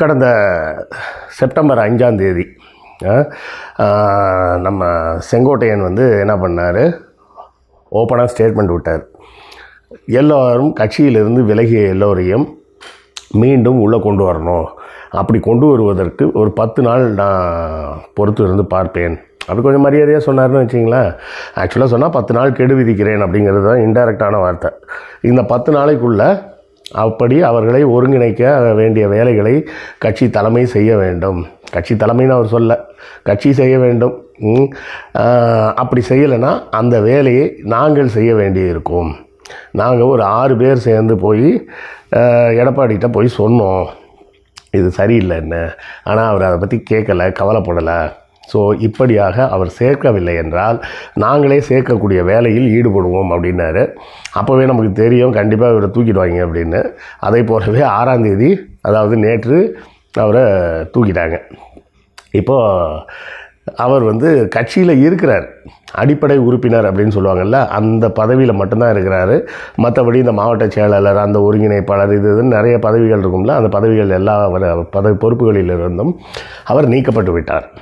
கடந்த செப்டம்பர் அஞ்சாம் தேதி நம்ம செங்கோட்டையன் வந்து என்ன பண்ணார்? ஓப்பனாக ஸ்டேட்மெண்ட் விட்டார். எல்லோரும் கட்சியிலிருந்து விலகிய எல்லோரையும் மீண்டும் உள்ளே கொண்டு வரணும். அப்படி கொண்டு வருவதற்கு ஒரு பத்து நாள் நான் பொறுத்து இருந்து பார்ப்பேன். அப்படி கொஞ்சம் மரியாதையாக சொன்னார்னு வச்சிங்களேன். ஆக்சுவலாக சொன்னால் பத்து நாள் கெடு விதிக்கிறேன் அப்படிங்கிறது தான் இன்டைரக்டான வார்த்தை. இந்த பத்து நாளைக்குள்ளே அப்படி அவர்களை ஒருங்கிணைக்க வேண்டிய வேலைகளை கட்சி தலைமை செய்ய வேண்டும். கட்சி தலைமைன்னு அவர் சொல்ல கட்சி செய்ய வேண்டும். அப்படி செய்யலைன்னா அந்த வேலையை நாங்கள் செய்ய வேண்டியிருக்கும். நாங்கள் ஒரு ஆறு பேர் சேர்ந்து போய் எடப்பாடிகிட்ட போய் சொன்னோம். இது சரியில்லை என்ன? ஆனால் அவர் அதை பற்றி கேட்கல கவலைப்படலை. ஸோ இப்படியாக அவர் சேர்க்கவில்லை என்றால் நாங்களே சேர்க்கக்கூடிய வேலையில் ஈடுபடுவோம் அப்படின்னாரு. அப்போவே நமக்கு தெரியும் கண்டிப்பாக இவரை தூக்கிடுவாங்க அப்படின்னு. அதை போலவே ஆறாம் தேதி அதாவது நேற்று அவரை தூக்கிட்டாங்க. இப்போது அவர் வந்து கட்சியில் இருக்கிறார். அடிப்படை உறுப்பினர் அப்படின்னு சொல்லுவாங்கள்ல அந்த பதவியில் மட்டும்தான் இருக்கிறாரு. மற்றபடி இந்த மாவட்ட செயலாளர் அந்த ஒருங்கிணைப்பாளர் இது இதுன்னு நிறைய பதவிகள் இருக்கும்ல அந்த பதவிகள் எல்லா வர- பதவி பொறுப்புகளிலிருந்தும் அவர் நீக்கப்பட்டு விட்டார்.